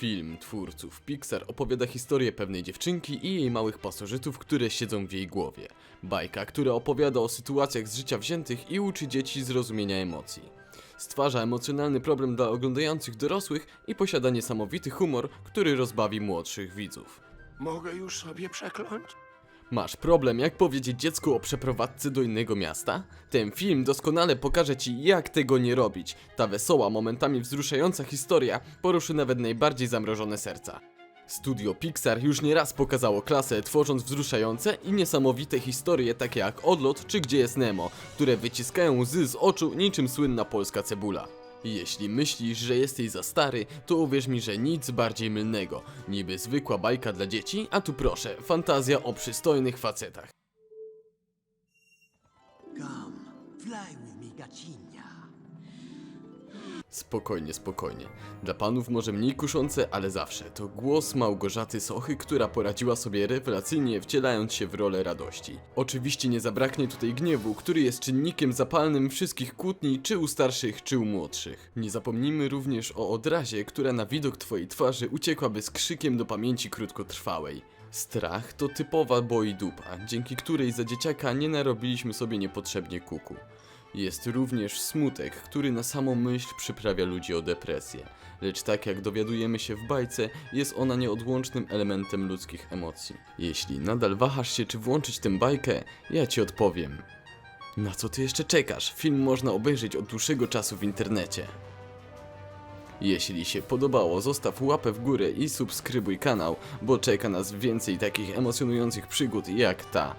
Film twórców Pixar opowiada historię pewnej dziewczynki i jej małych pasożytów, które siedzą w jej głowie. Bajka, która opowiada o sytuacjach z życia wziętych i uczy dzieci zrozumienia emocji. Stwarza emocjonalny problem dla oglądających dorosłych i posiada niesamowity humor, który rozbawi młodszych widzów. Mogę już sobie przekląć? Masz problem, jak powiedzieć dziecku o przeprowadzce do innego miasta? Ten film doskonale pokaże ci, jak tego nie robić. Ta wesoła, momentami wzruszająca historia poruszy nawet najbardziej zamrożone serca. Studio Pixar już nieraz pokazało klasę, tworząc wzruszające i niesamowite historie takie jak Odlot czy Gdzie jest Nemo, które wyciskają łzy z oczu niczym słynna polska cebula. Jeśli myślisz, że jesteś za stary, to uwierz mi, że nic bardziej mylnego. Niby zwykła bajka dla dzieci, a tu proszę, fantazja o przystojnych facetach. Come, fly with me, Gacinia. Spokojnie, spokojnie. Dla panów może mniej kuszące, ale zawsze to głos Małgorzaty Sochy, która poradziła sobie rewelacyjnie wcielając się w rolę radości. Oczywiście nie zabraknie tutaj gniewu, który jest czynnikiem zapalnym wszystkich kłótni, czy u starszych, czy u młodszych. Nie zapomnijmy również o odrazie, która na widok twojej twarzy uciekłaby z krzykiem do pamięci krótkotrwałej. Strach to typowa boi dupa, dzięki której za dzieciaka nie narobiliśmy sobie niepotrzebnie kuku. Jest również smutek, który na samą myśl przyprawia ludzi o depresję. Lecz tak jak dowiadujemy się w bajce, jest ona nieodłącznym elementem ludzkich emocji. Jeśli nadal wahasz się, czy włączyć tę bajkę, ja ci odpowiem. Na co ty jeszcze czekasz? Film można obejrzeć od dłuższego czasu w internecie. Jeśli się podobało, zostaw łapę w górę i subskrybuj kanał, bo czeka nas więcej takich emocjonujących przygód jak ta.